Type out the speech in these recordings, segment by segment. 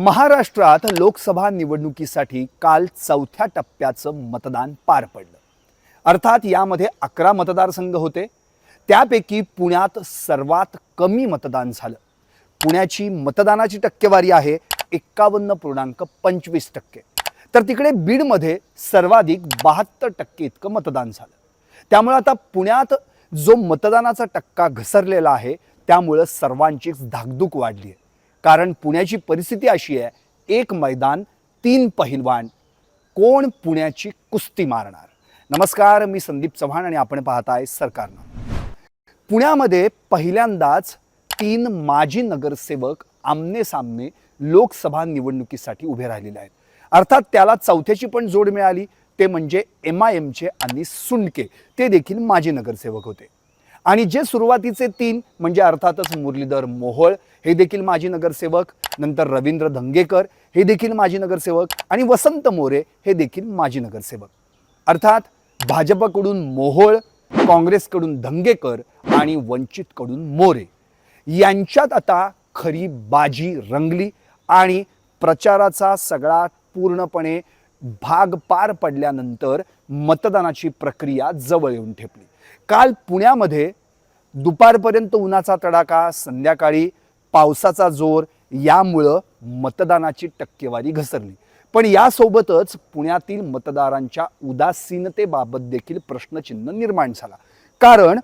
महाराष्ट्रात लोकसभा निवडणुकीसाठी काल चौथ्या टप्प्याचं मतदान पार पडलं. अर्थात यामध्ये अकरा मतदारसंघ होते. त्यापैकी पुण्यात सर्वात कमी मतदान झालं. पुण्याची मतदानाची टक्केवारी आहे एक्कावन्न पूर्णांक पंचवीस टक्के. तर तिकडे बीडमध्ये सर्वाधिक बहात्तर टक्के इतकं मतदान झालं. त्यामुळे आता पुण्यात जो मतदानाचा टक्का घसरलेला आहे त्यामुळं सर्वांचीच धाकधूक वाढली आहे. कारण पुण्याची परिस्थिती अशी आहे एक मैदान तीन पहिलवान. कोण पुण्याची कुस्ती मारणार? नमस्कार मी संदीप चव्हाण आणि आपण पाहताय सरकारनं. पुण्यामध्ये पहिल्यांदाच तीन माजी नगरसेवक आमने सामने लोकसभा निवडणुकीसाठी उभे राहिलेले आहेत. अर्थात त्याला चौथ्याची पण जोड मिळाली ते म्हणजे एम आय एमचे आणि सुंडके ते देखील माजी नगरसेवक होते. आणि जे सुरुवातीचे तीन म्हणजे अर्थातच मुरलीधर मोहोळ हे देखील माजी नगरसेवक नंतर रवींद्र धंगेकर हे देखील माजी नगरसेवक आणि वसंत मोरे हे देखील माजी नगरसेवक. अर्थात भाजपकडून मोहोळ काँग्रेसकडून धंगेकर आणि वंचितकडून मोरे. यांच्यात आता खरी बाजी रंगली आणि प्रचाराचा सगळा पूर्णपणे भाग पार पडल्यानंतर मतदानाची प्रक्रिया जवळ येऊन ठेपली. काल पुण्यामध्ये दुपारपर्यंत उन्हाचा तडाखा संध्याकाळी पावसाचा जोर यामुळं मतदानाची टक्केवारी घसरली. पण यासोबतच पुण्यातील मतदारांच्या उदासीनतेबाबत देखील प्रश्नचिन्ह निर्माण झाला. कारण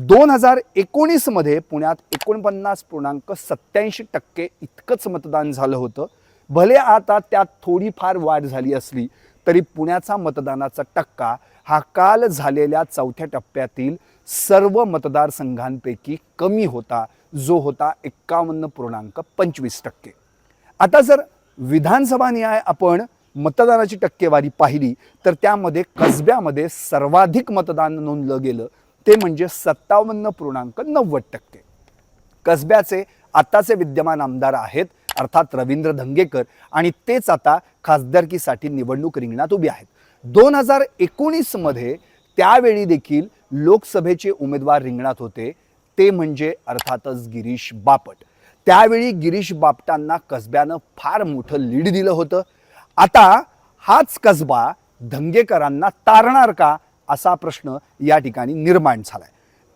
दोन हजार एकोणीसमध्ये पुण्यात एकोणपन्नास पूर्णांक सत्याऐंशी टक्के इतकंच मतदान झालं होतं. भले आता त्यात थोडीफार वाढ झाली असली तरी पुण्याचा मतदानाचा टक्का हा काल झालेल्या चौथ्या टप्प्यातील सर्व मतदारसंघांपैकी कमी होता जो होता एक्कावन्न पूर्णांक पंचवीस टक्के. आता जर विधानसभा न्याय आपण मतदानाची टक्केवारी पाहिली तर त्यामध्ये कसब्यामध्ये सर्वाधिक मतदान नोंदलं गेलं ते म्हणजे सत्तावन्न पूर्णांक नव्वद टक्के. कसब्याचे आताचे विद्यमान आमदार आहेत अर्थात रवींद्र धंगेकर आणि तेच आता खासदारकीसाठी निवडणूक रिंगणात उभी आहेत. दोन हजार एकोणीसमध्ये त्यावेळी देखील लोकसभेचे उमेदवार रिंगणात होते ते म्हणजे अर्थातच गिरीश बापट. त्यावेळी गिरीश बापटांना कसब्यानं फार मोठं लीड दिलं होतं. आता हाच कसबा धंगेकरांना तारणार का असा प्रश्न या ठिकाणी निर्माण झालाय.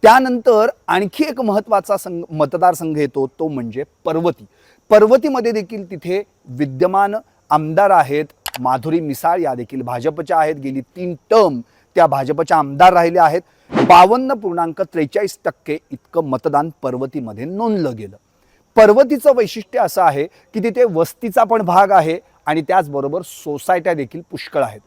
त्यानंतर आणखी एक महत्त्वाचा संघ मतदारसंघ येतो तो म्हणजे पर्वती. पर्वतीमध्ये देखील तिथे विद्यमान आमदार आहेत. माधुरी मिसाळ या देखील भाजपच्या आहेत. गेली तीन टर्म त्या भाजपच्या आमदार राहिल्या आहेत. बावन्न पूर्णांक त्रेचाळीस टक्के इतकं मतदान पर्वतीमध्ये नोंदलं गेलं. पर्वतीचं वैशिष्ट्य असं आहे की तिथे वस्तीचा पण भाग आहे आणि त्याचबरोबर सोसायट्या देखील पुष्कळ आहेत.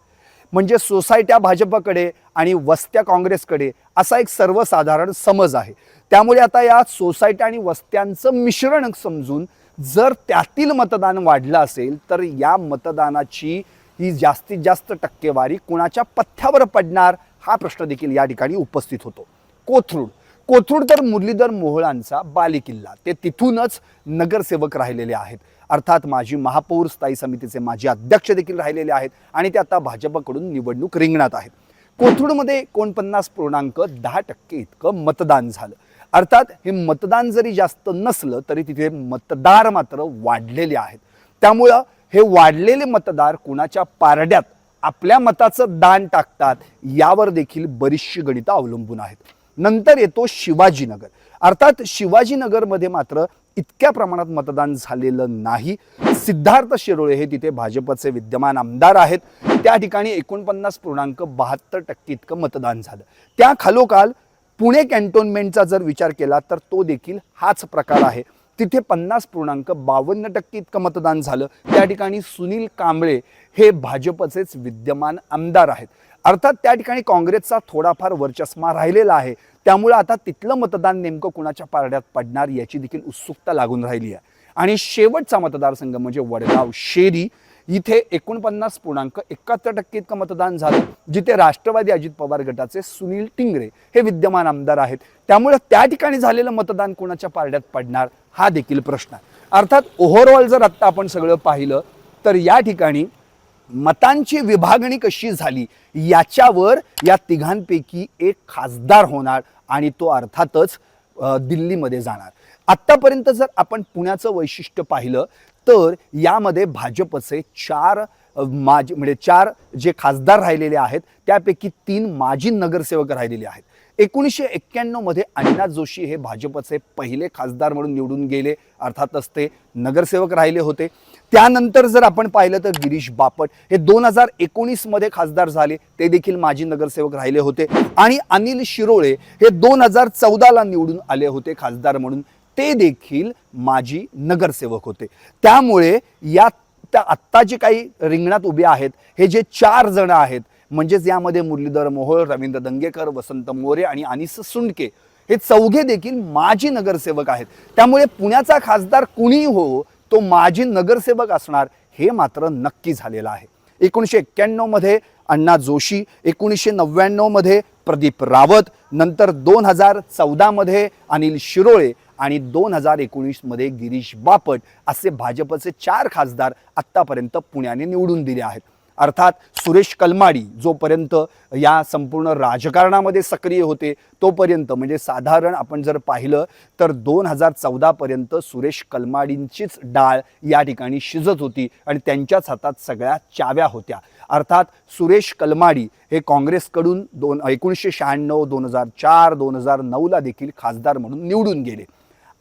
म्हणजे सोसायट्या भाजपकडे आणि वस्त्या काँग्रेसकडे असा एक सर्वसाधारण समज आहे. त्यामुळे आता या सोसायट्या आणि वस्त्यांचं मिश्रण समजून जर त्यातील मतदान वाढलं असेल तर या मतदानाची ही जास्तीत जास्त टक्केवारी कुणाच्या पथ्यावर पडणार हा प्रश्न देखील या ठिकाणी उपस्थित होतो. कोथरूड. कोथरूड तर मुरलीधर मोहोळांचा बालेकिल्ला. ते तिथूनच नगरसेवक राहिलेले आहेत. अर्थात माजी महापौर स्थायी समितीचे माजी अध्यक्ष देखील राहिलेले आहेत आणि ते आता भाजपकडून निवडणूक रिंगणात आहेत. कोथरूडमध्ये एकोणपन्नास पूर्णांक दहा टक्के इतकं मतदान झालं. अर्थात हे मतदान जरी जास्त नसलं तरी तिथे मतदार मात्र वाढलेले आहेत. त्यामुळं हे वाढलेले मतदार कुणाच्या पारड्यात आपल्या मताचं दान टाकतात यावर देखील बरीचशी गणितं अवलंबून आहेत. नंतर येतो शिवाजीनगर. अर्थात शिवाजीनगरमध्ये मात्र इतक्या प्रमाणात मतदान झालेलं नाही. सिद्धार्थ शिरोळे हे तिथे भाजपचे विद्यमान आमदार आहेत. त्या ठिकाणी एकोणपन्नास पूर्णांक बहात्तर टक्के इतकं मतदान झालं. त्या खालोखाल पुणे कॅन्टोन्मेंटचा जर विचार केला तर तो देखील हाच प्रकार आहे. तिथे पन्नास पूर्णांक बावन्न टक्के इतकं मतदान झालं. त्या ठिकाणी सुनील कांबळे हे भाजपचेच विद्यमान आमदार आहेत. अर्थात त्या ठिकाणी काँग्रेसचा थोडाफार वर्चस्मा राहिलेला आहे. त्यामुळे आता तिथलं मतदान नेमकं कुणाच्या पारड्यात पडणार याची देखील उत्सुकता लागून राहिली आहे. आणि शेवटचा मतदारसंघ म्हणजे वडगाव शेरी. इथे एकोणपन्नास पूर्णांक एकाहत्तर टक्के इतकं मतदान झालं जिथे राष्ट्रवादी अजित पवार गटाचे सुनील टिंगरे हे विद्यमान आमदार आहेत. त्यामुळे त्या ठिकाणी झालेलं मतदान कोणाच्या पारड्यात पडणार हा देखील प्रश्न आहे. अर्थात ओव्हरऑल जर आत्ता आपण सगळं पाहिलं तर या ठिकाणी मतांची विभागणी कशी झाली याच्यावर या तिघांपैकी एक खासदार होणार आणि तो अर्थातच दिल्लीमध्ये जाणार. आत्तापर्यंत जर आपण पुण्याचं वैशिष्ट्य पाहिलं तर यामध्ये भाजपचे चार माज म्हणजे चार जे खासदार राहिलेले आहेत त्यापैकी तीन माजी नगरसेवक राहिलेले आहेत. एकोणीसशे एक्क्याण्णवमध्ये अण्णा जोशी हे भाजपचे पहिले खासदार म्हणून निवडून गेले अर्थातच ते नगरसेवक राहिले होते. त्यानंतर जर आपण पाहिलं तर गिरीश बापट हे दोन हजार एकोणीसमध्ये खासदार झाले ते देखील माजी नगरसेवक राहिले होते. आणि अनिल शिरोळे हे दोन हजार चौदाला निवडून आले होते खासदार म्हणून. ते देखील माजी नगरसेवक होते. त्यामुळे या त्या आत्ता जे काही रिंगणात उभे आहेत हे जे चार जण आहेत म्हणजेच यामध्ये मुरलीधर मोहोळ रवींद्र दंगेकर वसंत मोरे आणि अनिस सुंडके हे चौघे देखील माजी नगरसेवक आहेत. त्यामुळे पुण्याचा खासदार कुणीही हो तो माजी नगरसेवक असणार हे मात्र नक्की झालेलं आहे. एकोणीसशे एक्क्याण्णवमध्ये अण्णा जोशी एकोणीसशे नव्याण्णवमध्ये प्रदीप रावत नंतर दोन हजार चौदामध्ये अनिल शिरोळे आणि दोन हजार एकोणीसमध्ये गिरीश बापट असे भाजपचे चार खासदार आत्तापर्यंत पुण्याने निवडून दिले आहेत. अर्थात सुरेश कलमाडी जोपर्यंत या संपूर्ण राजकारणामध्ये सक्रिय होते तोपर्यंत म्हणजे साधारण आपण जर पाहिलं तर दोन हजार चौदापर्यंत सुरेश कलमाडींचीच डाळ या ठिकाणी शिजत होती आणि त्यांच्याच हातात सगळ्या चाव्या होत्या. अर्थात सुरेश कलमाडी हे काँग्रेसकडून दोन एकोणीसशे शहाण्णव दोन हजार चार दोन हजार नऊला देखील खासदार म्हणून निवडून गेले.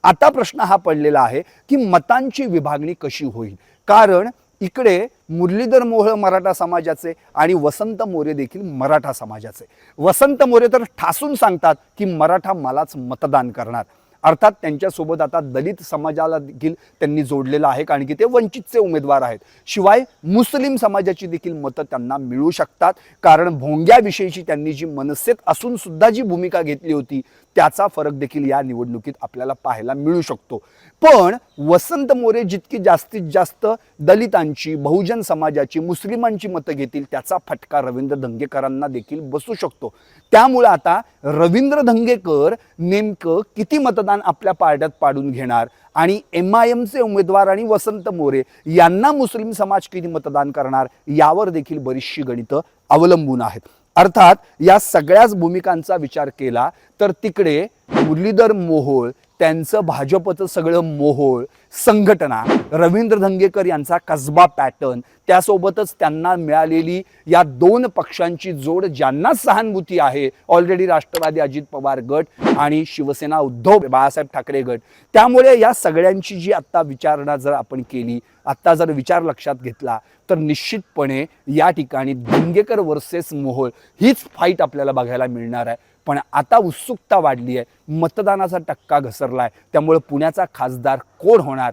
आता प्रश्न हा पडलेला आहे की मतांची विभागणी कशी होईल? कारण इकडे मुरलीधर मोहोळ मराठा समाजाचे आणि वसंत मोरे देखील मराठा समाजाचे. वसंत मोरे तर ठासून सांगतात की मराठा मलाच मतदान करणार. अर्थात त्यांच्यासोबत आता दलित समाजाला देखील त्यांनी जोडलेलं आहे कारण की ते वंचितचे उमेदवार आहेत. शिवाय मुस्लिम समाजाची देखील मतं त्यांना मिळू शकतात कारण भोंग्याविषयीची त्यांनी जी मनसेत असून सुद्धा जी भूमिका घेतली होती त्याचा फरक देखील या निवडणुकीत आपल्याला पाहायला मिळू शकतो. पण वसंत मोरे जितकी जास्तीत जास्त दलितांची बहुजन समाजाची मुस्लिमांची मतं घेतील त्याचा फटका रवींद्र धंगेकरांना देखील बसू शकतो. त्यामुळे आता रवींद्र धंगेकर नेमकं किती मतदान आपल्या पार्ट्यात पाडून घेणार? आणि एम आय एमचे उमेदवार आणि वसंत मोरे यांना मुस्लिम समाज किती मतदान करणार? यावर देखील बरीचशी गणितं अवलंबून आहेत. अर्थात या सगळ्याच भूमिकांचा विचार केला तर तिकडे मुरलीधर मोहोळ त्यांचं भाजपचं सगळं मोहोळ संघटना रवींद्र धंगेकर यांचा कसबा पॅटर्न त्यासोबतच त्यांना मिळालेली या दोन पक्षांची जोड ज्यांना सहानुभूती आहे ऑलरेडी राष्ट्रवादी अजित पवार गट आणि शिवसेना उद्धव बाळासाहेब ठाकरे गट. त्यामुळे या सगळ्यांची जी आत्ता विचारणा जर आपण केली आत्ता जर विचार लक्षात घेतला तर निश्चितपणे या ठिकाणी धंगेकर वर्सेस मोहोळ हीच फाईट आपल्याला बघायला मिळणार आहे. पण आता उत्सुकता वाढली आहे मतदानाचा टक्का घसरला आहे त्यामुळे पुण्याचा खासदार कोण होणार